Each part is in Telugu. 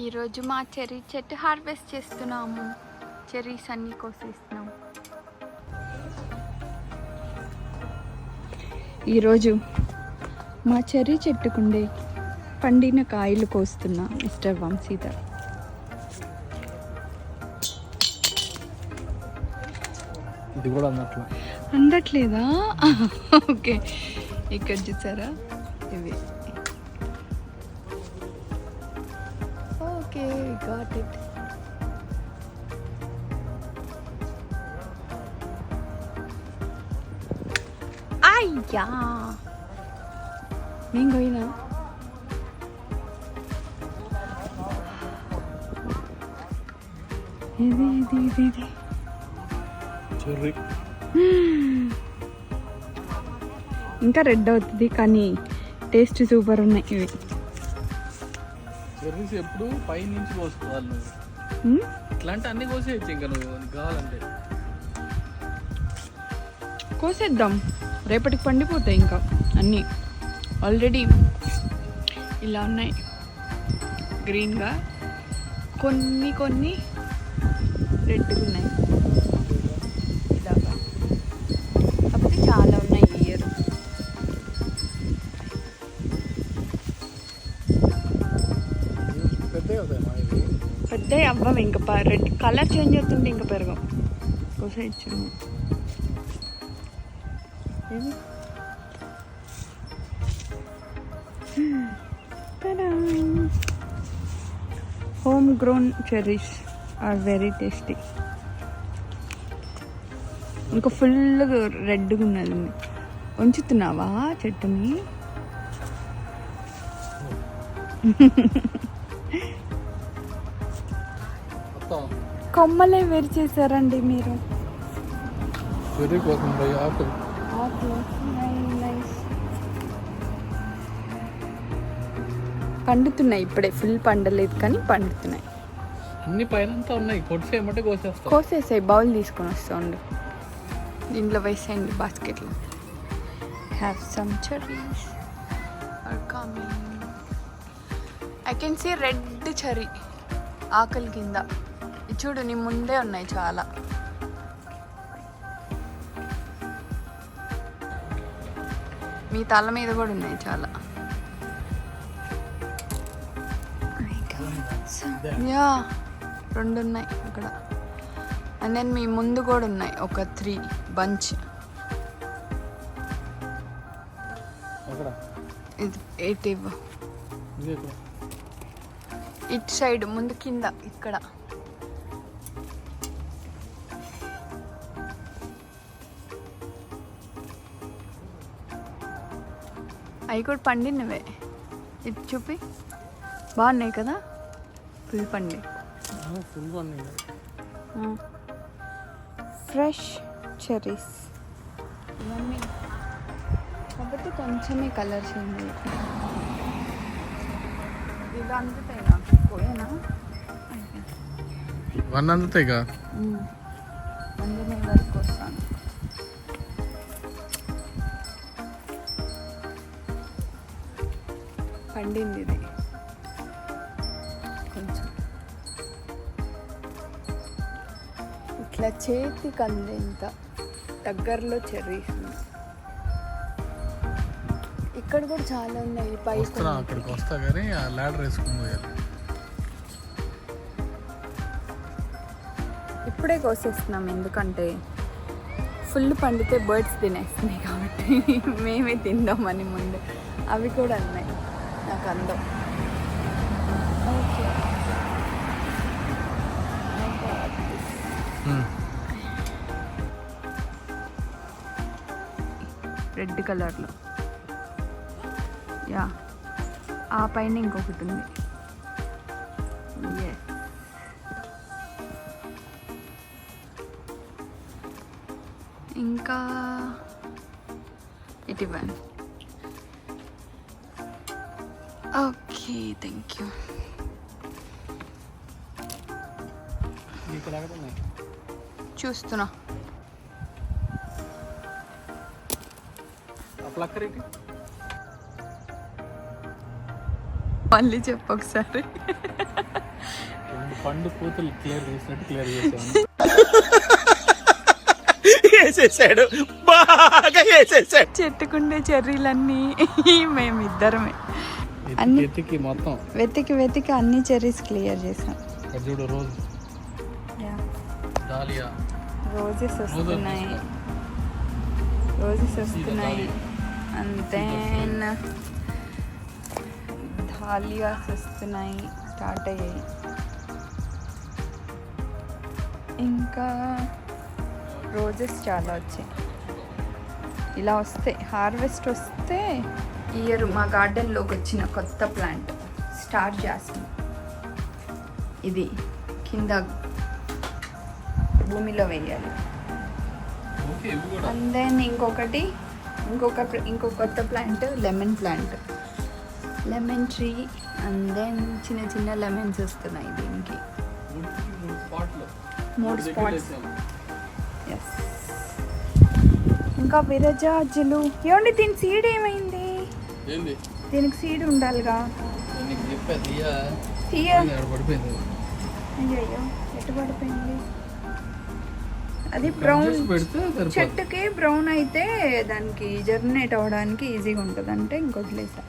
ఈరోజు మా చెర్రీ చెట్టు హార్వెస్ట్ చేస్తున్నాము. చెర్రీస్ అన్ని కోసేస్తున్నాం. ఈరోజు మా చెర్రీ చెట్టుకుండే పండిన కాయలు కోస్తున్నా మిస్టర్ వంశీధర్. ఇది కూడా అందట్లేదా? ఓకే. ఇక్కడ చూసారా? ఇవి. ఓకే గాట్ ఇట్ అయ్యా. నేను పోయినా ఇది ఇది ఇది ఇది. ఇంకా రెడ్ అవుతుంది కానీ టేస్ట్ సూపర్ ఉన్నాయి ఇవి. చెర్రీస్ ఎప్పుడు పై నుంచి కోసుకోవాలి నువ్వు? ఇట్లాంటి అన్ని కోసేయచ్చు ఇంకా నువ్వు కావాలంటే. కోసేద్దాం. రేపటికి పండిపోతాయి ఇంకా అన్నీ. ఆల్రెడీ ఇలా ఉన్నాయి. గ్రీన్గా కొన్ని కొన్ని రెడ్గా ఉన్నాయి. పెద్ద అవ్వం ఇంకా రెడ్ కలర్ చేంజ్ అవుతుంటే ఇంకా పెరగం కోసేయచ్చు ఇచ్చాము home grown cherries are very tasty. ఇంకా ఫుల్గా రెడ్గా ఉన్నది. ఉంచుతున్నావా చెట్టుని? మొత్తం కొమ్మలే వేరు చేశారండి మీరు. చెర్రీ కోసం ఆకులు. పండుతున్నాయి ఇప్పుడే ఫుల్ పండలేదు కానీ పండుతున్నాయి. అన్ని పైన అంతా ఉన్నాయి కొట్టిసి ఏమంటే కోసేస్తావు కోసేసాయి బౌల్ తీసుకొని వస్తుండు దీంట్లో వేసేయండి బాస్కెట్లో. Have some cherries are coming I can see red cherry ఆకలి కింద. చూడు నీ ముందే ఉన్నాయి చాలా. మీ తల మీద కూడా ఉన్నాయి చాలా. యా రెండు ఉన్నాయి అక్కడ. అండ్ దెన్ మీ ముందు కూడా ఉన్నాయి ఒక త్రీ బంచ్. ఇది ఎయిట్ ఇవ్వ. ఇది ఇక్కడ ఇటు సైడ్ ముందు కింద ఇక్కడ. అవి కూడా పండినవే. ఇది చూపి. బాగున్నాయి కదా? ఫుల్ పండి. ఫ్రెష్ చెర్రీస్ ఇవన్నీ. కాబట్టి కొంచెమే కలర్ చేంజ్. ఇది అందుతాయి పోయేనా? వన్ అందుతాయిగా పండింది ఇది. కొంచెం. ఇట్లా చేతి కందెంత దగ్గరలో చెర్రీస్ ఉన్నాయి. ఇక్కడ కూడా చాలా ఉన్నాయి. వస్తున్నా అక్కడికి వస్తా కానీ ఆ ల్యాడర్ వేసుకుని పోయాలి. ఇప్పుడే కోసేస్తున్నాం ఎందుకంటే ఫుల్ పండితే బర్డ్స్ తినేస్తున్నాయి కాబట్టి మేమే తిందామని ముందు. అవి కూడా అన్నాయి నాకు అందం ఓకే రెడ్ కలర్లో యా ఆ పైన ఇంకొకటి ఉంది. ఇంకా ఇటు ఇవ్వండి. ఓకే థ్యాంక్ యూ చూస్తున్నా. మళ్ళీ చెప్పు ఒకసారి. పండు పూతలు క్లియర్ చేసినట్టు క్లియర్ వేసేసాడు. బాగా వేసేసాడు. చెట్టుకుండే చెర్రీలన్నీ మేమిద్దరమే. అన్ని- ఎత్తికి మొత్తం. వెతికి వెతికి అన్ని చెర్రీస్ క్లియర్ చేసాం చూడు రోజు. డాలియా రోజెస్ వస్తున్నాయి. రోజెస్ వస్తున్నాయి. అండ్ దెన్ ధాలియాస్ వస్తున్నాయి. స్టార్ట్ అయ్యాయి. ఇంకా రోజెస్ చాలా వచ్చాయి. ఇలా వస్తాయి హార్వెస్ట్ వస్తే ఇయర్ మా గార్డెన్లోకి వచ్చిన కొత్త ప్లాంట్ స్టార్ జాస్మిన్. ఇది కింద భూమిలో వేయాలి. అండ్ దెన్ ఇంకొకటి ఇంకొక ఇంకో కొత్త plant lemon plant. Lemon tree and then చిన్న చిన్న లెమన్స్ వస్తున్నాయి దీనికి. మూడు స్పాట్స్. ఎస్ ఇంకా విరజాజులు. ఏమండి దీని సీడ్ ఏమైంది? దీనికి సీడ్ ఉండాలిగా. అయ్యో ఎటు పడిపోయింది? అది బ్రౌన్ చెట్టుకి బ్రౌన్ అయితే దానికి జర్మినేట్ అవ్వడానికి ఈజీగా ఉంటుంది. అంటే ఇంకొదిలేసా.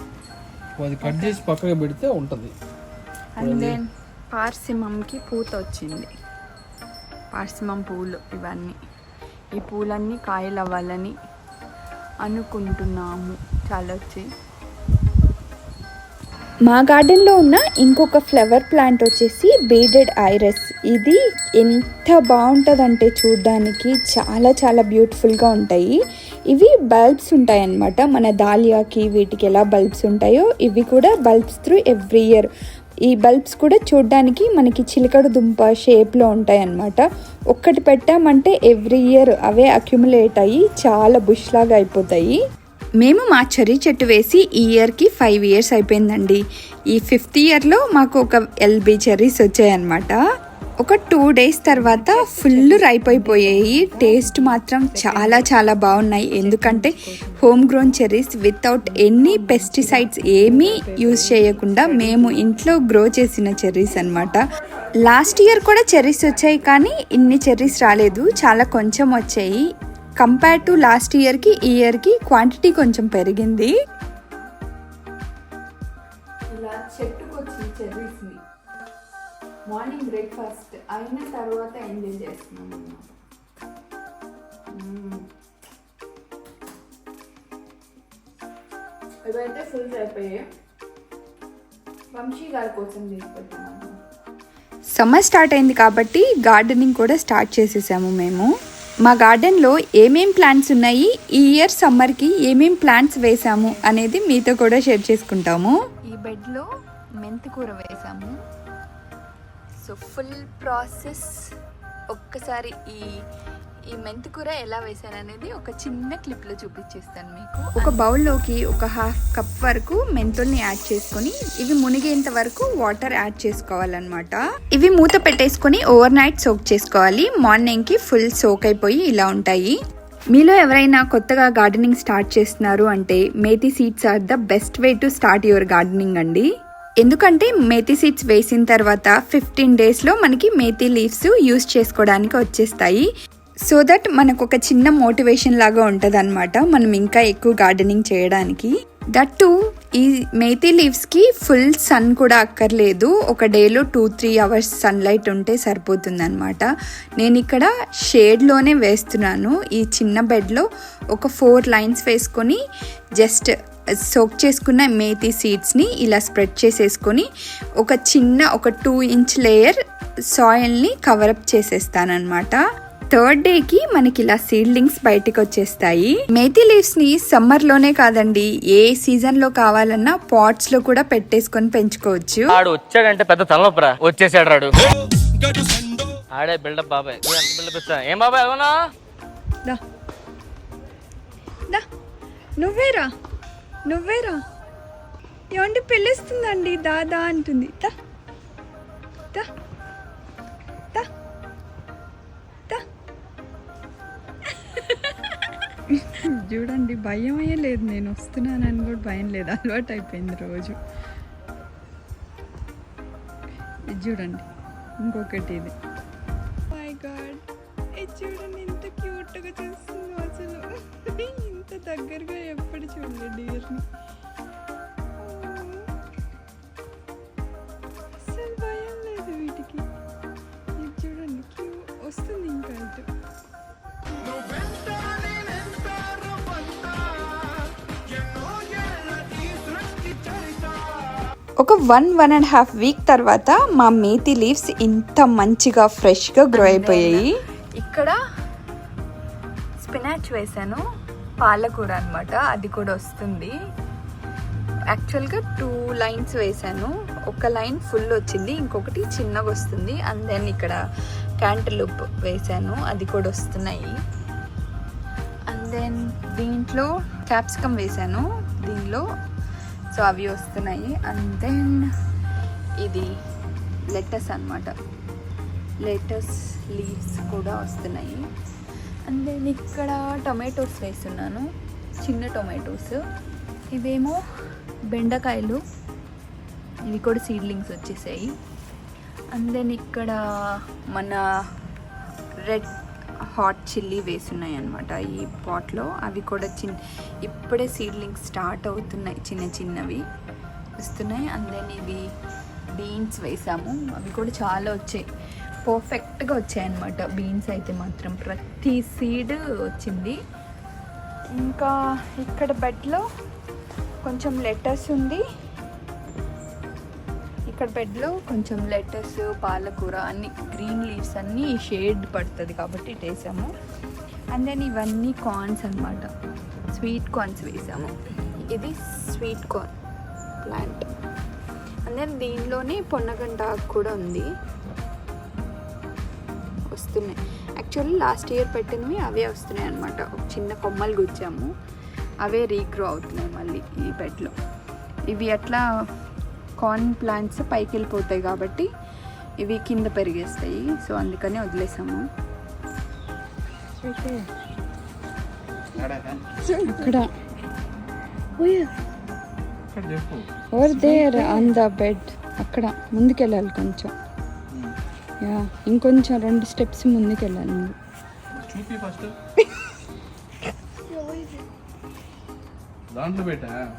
అది కట్ చేసి పక్కగా పెడితే ఉంటుంది. అండ్ దెన్ పార్సిమంకి పూత వచ్చింది. పార్సిమం పూలు ఇవన్నీ. ఈ పూలన్నీ కాయలు అవ్వాలని అనుకుంటున్నాము. చాలా వచ్చి మా గార్డెన్లో ఉన్న ఇంకొక ఫ్లవర్ ప్లాంట్ వచ్చేసి బీడెడ్ ఐరస్. ఇది ఎంత బాగుంటుందంటే చూడ్డానికి చాలా చాలా బ్యూటిఫుల్గా ఉంటాయి. ఇవి బల్బ్స్ ఉంటాయి అన్నమాట మన దాలియాకి వీటికి ఎలా బల్బ్స్ ఉంటాయో ఇవి కూడా బల్బ్స్ త్రూ ఎవ్రీ ఇయర్. ఈ బల్బ్స్ కూడా చూడ్డానికి మనకి చిలకడ దుంప షేప్లో ఉంటాయి అన్నమాట ఒక్కటి పెట్టామంటే ఎవ్రీ ఇయర్ అవే అక్యుములేట్ అయ్యి చాలా బుష్ లాగా అయిపోతాయి. మేము మా చెర్రీ చెట్టు వేసి ఈ ఇయర్కి ఫైవ్ ఇయర్స్ అయిపోయిందండి. ఈ ఫిఫ్త్ ఇయర్లో మాకు ఒక ఎల్బీ చెర్రీస్ వచ్చాయన్నమాట. ఒక టూ డేస్ తర్వాత ఫుల్ రైప్ అయిపోయాయి. టేస్ట్ మాత్రం చాలా చాలా బాగున్నాయి. ఎందుకంటే home grown cherries without any pesticides ఏమీ యూజ్ చేయకుండా మేము ఇంట్లో గ్రో చేసిన చెర్రీస్ అనమాట లాస్ట్ ఇయర్ కూడా చెర్రీస్ వచ్చాయి కానీ ఇన్ని చెర్రీస్ రాలేదు. చాలా కొంచెం వచ్చాయి. కంపేర్ టు లాస్ట్ ఇయర్కి ఈ ఇయర్కి క్వాంటిటీ కొంచెం పెరిగింది. ఇలా చెర్రీస్ని మార్నింగ్ బ్రేక్ఫాస్ట్ అయిన తర్వాత ఎంజాయ్. ఇవైతే ఫుల్ అయిపోయాయి. వంశీ గారి కోసం సమ్మర్ స్టార్ట్ అయింది కాబట్టి గార్డెనింగ్ కూడా స్టార్ట్ చేసేసాము మేము. మా గార్డెన్లో ఏమేం ప్లాంట్స్ ఉన్నాయి? ఈ ఇయర్ సమ్మర్కి ఏమేం ప్లాంట్స్ వేసాము? అనేది మీతో కూడా షేర్ చేసుకుంటాము. ఈ బెడ్లో మెంతి కూర వేసాము. So full process. ఒక్కసారి ఈ ఈ మెంతి కూర ఎలా వేసాను అనేది ఒక చిన్న క్లిప్లో చూపించేస్తాను మీకు. ఒక బౌల్లోకి ఒక హాఫ్ కప్ వరకు మెంతుల్ని యాడ్ చేసుకొని ఇవి మునిగేంత వరకు వాటర్ యాడ్ చేసుకోవాలన్నమాట. ఇవి మూత పెట్టేసుకొని ఓవర్ నైట్ సోక్ చేసుకోవాలి. మార్నింగ్కి ఫుల్ సోక్ అయిపోయి ఇలా ఉంటాయి. మీలో ఎవరైనా కొత్తగా గార్డెనింగ్ స్టార్ట్ చేస్తున్నారు అంటే methi seeds are the best way to start your gardening అండి. ఎందుకంటే మేతి సీడ్స్ వేసిన తర్వాత ఫిఫ్టీన్ డేస్లో మనకి మేతి లీవ్స్ యూస్ చేసుకోవడానికి వచ్చేస్తాయి. సో దట్ మనకు ఒక చిన్న మోటివేషన్ లాగా ఉంటుంది అనమాట మనం ఇంకా ఎక్కువ గార్డెనింగ్ చేయడానికి. దట్టు ఈ మేతి లీవ్స్కి ఫుల్ సన్ కూడా అక్కర్లేదు. ఒక డేలో టూ త్రీ అవర్స్ సన్లైట్ ఉంటే సరిపోతుంది అనమాట నేను ఇక్కడ షేడ్లోనే వేస్తున్నాను. ఈ చిన్న బెడ్లో ఒక ఫోర్ లైన్స్ వేసుకొని జస్ట్ సోక్ చేసుకున్న మేతి సీడ్స్ని ఇలా స్ప్రెడ్ చేసేసుకొని ఒక చిన్న ఒక టూ ఇంచ్ లేయర్ సాయిల్ని కవరప్ చేసేస్తానమాట థర్డ్ డేకి మనకి ఇలా సీడ్లింగ్స్ బయటికి వచ్చేస్తాయి. మేతి లీవ్స్ని సమ్మర్లోనే కాదండి ఏ సీజన్లో కావాలన్నా పాట్స్లో కూడా పెట్టేసుకొని పెంచుకోవచ్చు. ఆడు వచ్చాడంటే పెద్ద తలనొప్పరా. వచ్చేసాడు రాడు. ఆడే బిల్డప్ బాబాయ్. బిల్డప్ ఇస్తా? ఏం బాబాయ్ అవునా? దా. దా. నువ్వేరా? నువ్వేరా? ఏమంటే పిలుస్తుందండి దాదా అంటుంది. దా. చూడండి భయమే లేదు. నేను వస్తున్నానని కూడా భయం లేదు. అలవాటు అయిపోయింది రోజు. ఇది చూడండి ఇంకొకటి ఇది. మై గాడ్ ఇది చూడండి ఎంత క్యూట్గా చూస్తుంది అసలు. ఇంత దగ్గరగా ఎప్పుడు చూడలేదు డియర్ని ఒక one one and half week తర్వాత మా మేతి లీవ్స్ ఇంత మంచిగా ఫ్రెష్గా గ్రో అయిపోయాయి. ఇక్కడ స్పినాచ్ వేసాను పాలకూర అనమాట అది కూడా వస్తుంది. యాక్చువల్గా టూ లైన్స్ వేసాను ఒక లైన్ ఫుల్ వచ్చింది ఇంకొకటి చిన్నగా వస్తుంది అండ్ దెన్ ఇక్కడ క్యాంటలూప్ వేసాను అది కూడా వస్తున్నాయి. అండ్ దెన్ దీంట్లో క్యాప్సికమ్ వేసాను దీనిలో సో అవి వస్తున్నాయి. అండ్ దెన్ ఇది లెటస్ అన్నమాట. లెటస్ లీవ్స్ కూడా వస్తున్నాయి. అండ్ దెన్ ఇక్కడ టొమాటోస్ వేస్తున్నాను. చిన్న టొమాటోస్ ఇవేమో బెండకాయలు. ఇవి కూడా సీడ్లింగ్స్ వచ్చేసాయి. అండ్ దెన్ ఇక్కడ మన రెడ్ హాట్ చిల్లీ వేసున్నాయి అనమాట ఈ పాట్లో. అవి కూడా చిన్న ఇప్పుడే సీడ్లింగ్స్ స్టార్ట్ అవుతున్నాయి చిన్న చిన్నవి వస్తున్నాయి. అండ్ ఇవి బీన్స్ వేసాము. అవి కూడా చాలా వచ్చాయి. పర్ఫెక్ట్గా వచ్చాయి అనమాట బీన్స్ అయితే మాత్రం ప్రతి సీడ్ వచ్చింది. ఇంకా ఇక్కడ బెడ్లో కొంచెం లెటర్స్ ఉంది. ఇక్కడ బెడ్లో కొంచెం లెటర్స్ పాలకూర అన్ని గ్రీన్ లీవ్స్ అన్నీ షేడ్ పడుతుంది కాబట్టి ఇటు వేసాము అండ్ దెన్ ఇవన్నీ కార్న్స్ అనమాట స్వీట్ కార్న్స్ వేసాము. ఇది sweet corn plant and then దీనిలోనే పొన్నగంట ఆకు కూడా ఉంది. వస్తున్నాయి. యాక్చువల్లీ లాస్ట్ ఇయర్ పెట్టినవి అవే వస్తున్నాయి అనమాట చిన్న కొమ్మలు గుచ్చాము. అవే రీగ్రో అవుతున్నాయి మళ్ళీ ఈ బెడ్లో ఇవి అట్లా కార్న్ ప్లాంట్స్ పైకి వెళ్ళిపోతాయి కాబట్టి ఇవి కింద పెరిగేస్తాయి. సో అందుకని వదిలేసాము. అక్కడ. ఇక్కడ over there on the bed అక్కడ. ముందుకెళ్ళాలి కొంచెం. యా ఇంకొంచెం రెండు స్టెప్స్ ముందుకెళ్ళాలి నువ్వు. చూపి ఫస్ట్. దాంట్లో పెట్టా.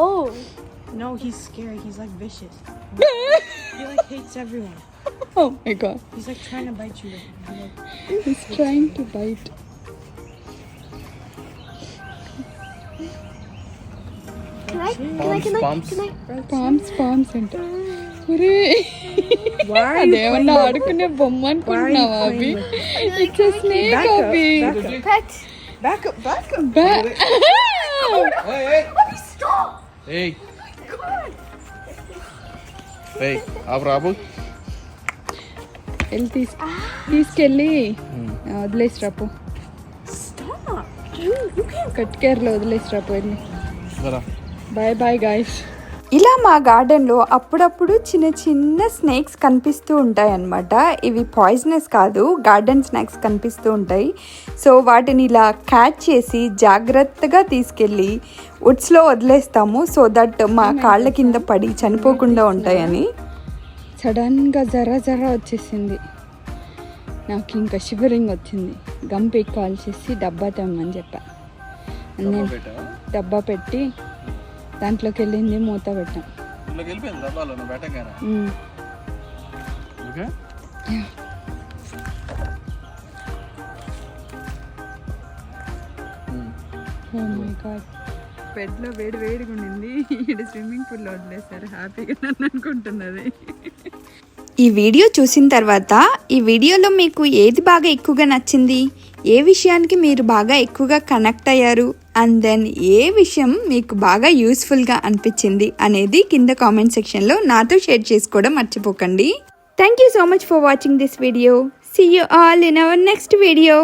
Oh. No, he's scary. He's like vicious. he like hates everyone. Oh my god He's like trying to bite you. He, like, He's trying to bite. Palms palms palms అంట ఒరే అదేమన్నా ఆడుకునే బొమ్మ అనుకుంటున్నావా అవి ఇట్స్ స్నేక్ అవి back up, back up. ఏయ్ ఏయ్ ఆపు రాబు వెళ్ళి తీసు తీసుకెళ్ళి ఆ, వదిలేసి రాపో కట్కేర్లో వదిలేసి రాపో వెళ్ళి. బాయ్ బాయ్ గాయస్ ఇలా మా గార్డెన్లో అప్పుడప్పుడు చిన్న చిన్న స్నేక్స్ కనిపిస్తూ ఉంటాయి అన్నమాట ఇవి పాయిజనస్ కాదు గార్డెన్ స్నాక్స్ కనిపిస్తూ ఉంటాయి. సో వాటిని ఇలా క్యాచ్ చేసి జాగ్రత్తగా తీసుకెళ్ళి వుడ్స్లో వదిలేస్తాము. సో దట్ మా కాళ్ళ కింద పడి చనిపోకుండా ఉంటాయని. సడన్గా జర జర వచ్చేసింది. నాకు ఇంకా షివరింగ్ వచ్చింది. గంపి కాల్ చేసి డబ్బా తెమ్మని చెప్పా. డబ్బా పెట్టి దాంట్లోకి వెళ్ళింది మూత పెట్టాం. బెడ్లో వేడి వేడిగా ఉండింది. ఈడ స్విమ్మింగ్ పూల్లో వదిలేశారు. హ్యాపీగా నన్ను అనుకుంటున్నది. ఈ వీడియో చూసిన తర్వాత ఈ వీడియోలో మీకు ఏది బాగా ఎక్కువగా నచ్చింది? ఏ విషయానికి మీరు బాగా ఎక్కువగా కనెక్ట్ అయ్యారు? అండ్ దెన్ ఏ విషయం మీకు బాగా యూస్ఫుల్గా అనిపించింది అనేది కింద కామెంట్ సెక్షన్లో నాతో షేర్ చేసుకోవడం మర్చిపోకండి. Thank you so much for watching this video see you all in our next video